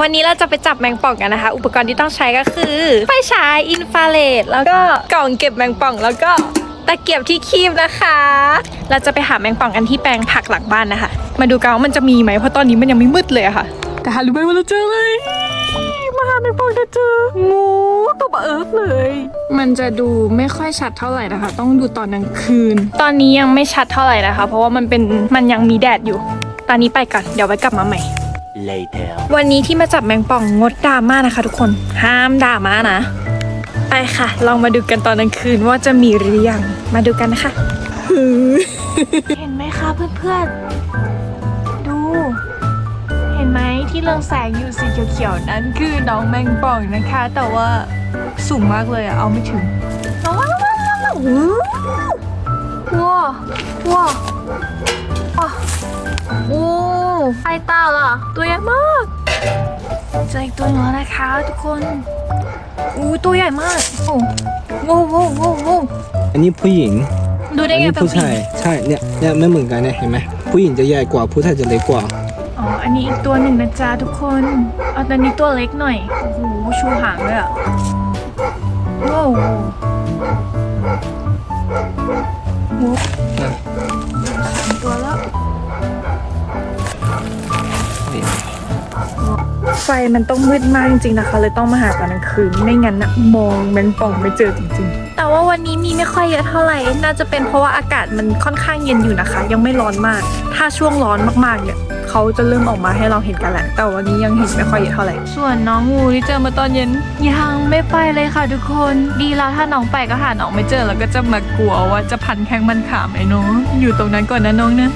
วันนี้เราจะไปจับแมงป่องกันนะคะ อุปกรณ์ที่ต้องใช้ก็คือไฟฉายอินฟราเรดแล้วก็กล่องเก็บแมงป่องแล้วก็ตะเกียบที่คีบนะคะ เราจะไปหาแมงป่องกันที่แปลงผักหลังบ้านนะคะ มาดูกันว่ามันจะมีไหมเพราะตอนนี้มันยังไม่มืดเลยอะค่ะ แต่หารู้ไหมว่าเราเจออะไรมาหาแมงป่องจะเจองูตัวเบอเอิร์ฟเลย มันจะดูไม่ค่อยชัดเท่าไหร่นะคะ ต้องดูตอนกลางคืน ตอนนี้ยังไม่ชัดเท่าไหร่นะคะ เพราะว่ามันเป็นมันยังมีแดดอยู่ ตอนนี้ไปก่อนเดี๋ยวไว้กลับมาใหม่ later วันนี้ที่มาจับแมงป่องงดดราม่านะคะทุกคน ห้ามด่ามานะ ไปค่ะ ลองมาดูกันตอนกลางคืนว่าจะมีหรือยัง มาดูกันนะคะ เห็นไหมคะเพื่อนๆ ดู เห็นไหมที่เรืองแสงอยู่สีเขียวๆนั้นคือน้องแมงป่องนะคะ แต่ว่าสูงมากเลยอะเอาไม่ถึงว้าวว้าวว้าวว้าวโอ้ ไอตาล่ะตัวใหญ่มากเจออีกตัวหนึงแล้วนะคะทุกคนอู้ตัวใหญ่มากโอ้โว้วโว้วโว้วโว้วอันนี้ผู้หญิง ดูได้อัไงนี้เป็นผู้ผู้หญิชายงใช่เนี่ยเนี่ยไม่เหมือนกันเนี่ยเห็นไหมผู้หญิงจะใหญ่กว่าผู้ชายจะเล็กกว่า อ๋ออันนี้อีกตัวหนึ่งนะจ๊ะทุกคนเอาตัวนี้ตัวเล็กหน่อยโอ้โหชูหางเลยอะว้าว ไฟมันต้องมืดมากจริงๆนะคะเลยต้องมาหาตอนกลางคืนไม่งั้นนะมองแมงป่องไม่เจอจริงๆ แต่ว่าวันนี้มีไม่ค่อยเยอะเท่าไหร่ น่าจะเป็นเพราะว่าอากาศมันค่อนข้างเย็นอยู่นะคะ ยังไม่ร้อนมาก ถ้าช่วงร้อนมากๆเนี่ยเขาจะเริ่มออกมาให้เราเห็นกันแหละ แต่วันนี้ยังเห็นไม่ค่อยเยอะเท่าไหร่ ส่วนน้องงูที่เจอมาตอนเย็นยังไม่ไปเลยค่ะทุกคน ดีแล้วถ้าน้องไปก็หาน้องไม่เจอแล้วก็จะมากลัวว่าจะพันแข้งมันขาไหมเนาะอยู่ตรงนั้นก่อนนะน้องนะ